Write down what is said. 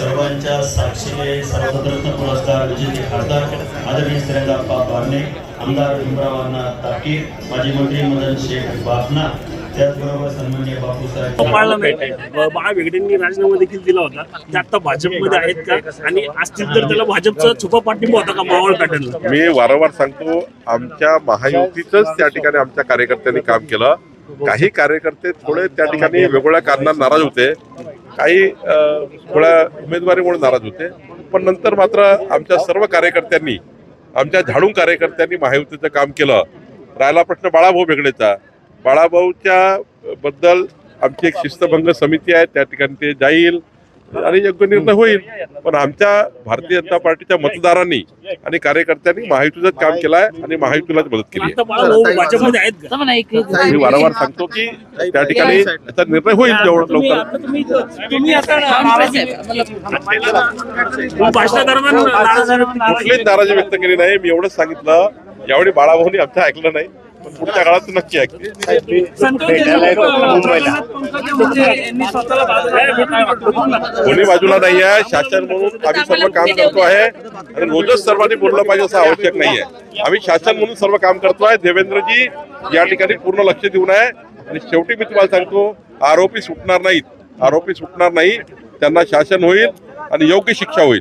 सर्वांच्या साक्षीने सर्वरत्न पुरस्कार विजेते खासदार आदरणीय श्रीरंगाप्पा बारणे आमदार भीमराव अण्णा ताकीर माजी मंत्री मदन शेख बाफना त्याचबरोबर सन्मान्य बापूसाहेब पाळला नाही. ब- बाळा वेगडेंनी राजीनामा देखील दिला होता. ते आता भाजपमध्ये आहेत का? आणि असतील तर त्याला भाजपचा छुपा पाठिंबा होता का मावळ पॅटर्नला? मी वारंवार सांगतो आमच्या महायुतीच त्या ठिकाणी आमच्या कार्यकर्त्यांनी काम केलं. काही कार्यकर्ते थोडे त्या ठिकाणी वेगवेगळ्या कारणांना नाराज होते. काही थोड्या उमेदवारीमुळे नाराज होते. पण नंतर मात्र आमच्या सर्व कार्यकर्त्यांनी आमच्या झाडून कार्यकर्त्यांनी महायुतीचं काम केलं. राहिला प्रश्न बाळाभाऊ वेगळेचा बाळाभाऊच्या बद्दल आमची एक शिस्तभंग समिती आहे त्या ठिकाणी ते जाईल. आणि योग्य निर्णय होईल. पण आमच्या भारतीय जनता पार्टीच्या मतदारांनी आणि कार्यकर्त्यांनी महायुतीचं काम केलं आहे आणि महायुतीलाच मदत केली आहे. मी वारंवार सांगतो की त्या ठिकाणी त्याचा निर्णय होईल जेवढं लवकर. कुठलीच नाराजी व्यक्त केली नाही. मी एवढंच सांगितलं. यावेळी बाळाभाऊनी आमचं ऐकलं नाही. पुढच्या काळात नक्की आहे कोणी बाजूला नाही आहे शासन म्हणून आम्ही सर्व काम करतो आहे. आणि रोजच सर्वांनी बोललं पाहिजे असं आवश्यक नाही आहे आम्ही शासन म्हणून सर्व काम करतो आहे. देवेंद्रजी या ठिकाणी पूर्ण लक्ष देऊन आहे. आणि शेवटी मी तुम्हाला सांगतो आरोपी सुटणार नाहीत. आरोपी सुटणार नाही. त्यांना शासन होईल आणि योग्य शिक्षा होईल.